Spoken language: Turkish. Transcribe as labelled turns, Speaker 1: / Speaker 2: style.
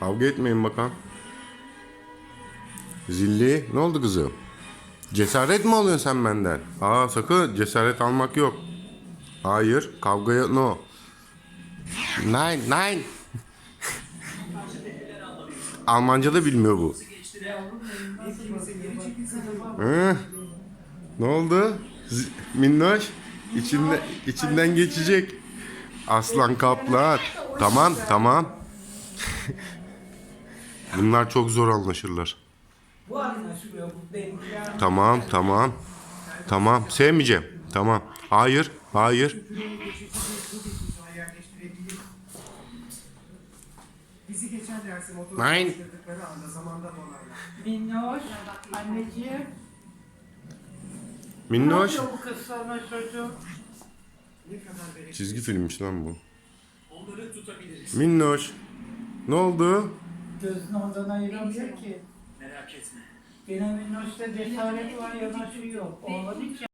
Speaker 1: Kavga etmeyin bakalım. Zilli ne oldu kızım? Cesaret mi alıyorsun sen benden? Aa sakın cesaret almak yok. Hayır kavgaya no. Nine nine. Almanca da bilmiyor bu. Hı? Ne oldu? Z- Minnoş içinde içinden geçecek. Aslan kaplan. Tamam tamam. Bunlar çok zor anlaşırlar. Tamam tamam. Tamam sevmeyeceğim. Tamam. Hayır hayır.
Speaker 2: Bizi geçen dersi motor
Speaker 1: Nein.
Speaker 2: çalıştırdıkları anda zamanda dolarlar.
Speaker 3: Minnoş, anneciğim. Ne
Speaker 1: Minnoş.
Speaker 3: yapıyor bu kız sana çocuğum?
Speaker 2: Ne
Speaker 1: Çizgi filmmiş lan bu.
Speaker 2: onları tutabiliriz.
Speaker 1: Minnoş. Ne oldu?
Speaker 3: Gözünü ondan ayıramıyor ki.
Speaker 2: Merak etme.
Speaker 3: Gene Minnoş'ta cesaret var, yanaşıyor. Oğlan hiç